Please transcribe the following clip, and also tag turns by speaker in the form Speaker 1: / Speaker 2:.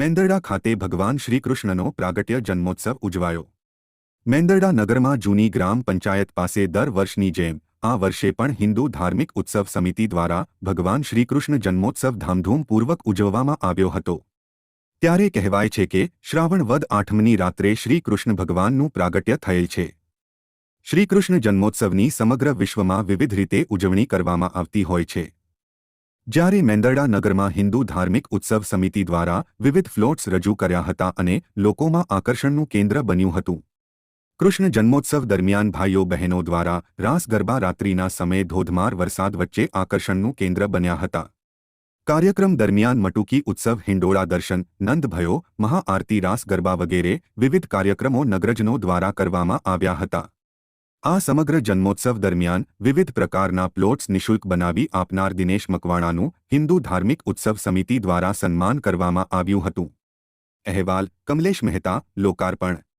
Speaker 1: મેંદરડા ખાતે ભગવાન શ્રીકૃષ્ણનો પ્રાગટ્ય જન્મોત્સવ ઉજવાયો. મેંદરડા નગરમાં જૂની ગ્રામ પંચાયત પાસે દર વર્ષની જેમ, આ વર્ષે પણ હિન્દુ ધાર્મિક ઉત્સવ સમિતિ દ્વારા ભગવાન શ્રીકૃષ્ણ જન્મોત્સવ ધામધૂમપૂર્વક ઉજવવામાં આવ્યો હતો. ત્યારે કહેવાય છે કે શ્રાવણ વદ આઠમની રાત્રે શ્રીકૃષ્ણ ભગવાનનું પ્રાગટ્ય થયેલ છે. શ્રીકૃષ્ણ જન્મોત્સવની સમગ્ર વિશ્વમાં વિવિધ રીતે ઉજવણી કરવામાં આવતી હોય છે. જ્યારે મેંદરડા નગરમાં હિન્દુ ધાર્મિક ઉત્સવ સમિતિ દ્વારા વિવિધ ફ્લોટ્સ રજૂ કર્યા હતા અને લોકોમાં આકર્ષણનું કેન્દ્ર બન્યું હતું. કૃષ્ણ જન્મોત્સવ દરમિયાન ભાઈઓ બહેનો દ્વારા રાસ ગરબા રાત્રિના સમયે ધોધમાર વરસાદ વચ્ચે આકર્ષણનું કેન્દ્ર બન્યા હતા. કાર્યક્રમ દરમિયાન મટુકી ઉત્સવ હિંડોળા દર્શન નંદભયો મહાઆરતી રાસ ગરબા વગેરે વિવિધ કાર્યક્રમો નગરજનો દ્વારા કરવામાં આવ્યા હતા. આ સમગ્ર જન્મોત્સવ દરમિયાન વિવિધ પ્રકારના પ્લોટ્સ નિઃશુલ્ક બનાવી આપનાર દિનેશ મકવાણાનું હિન્દુ ધાર્મિક ઉત્સવ સમિતિ દ્વારા સન્માન કરવામાં આવ્યું હતું. અહેવાલ, કમલેશ મહેતા, લોકાર્પણ.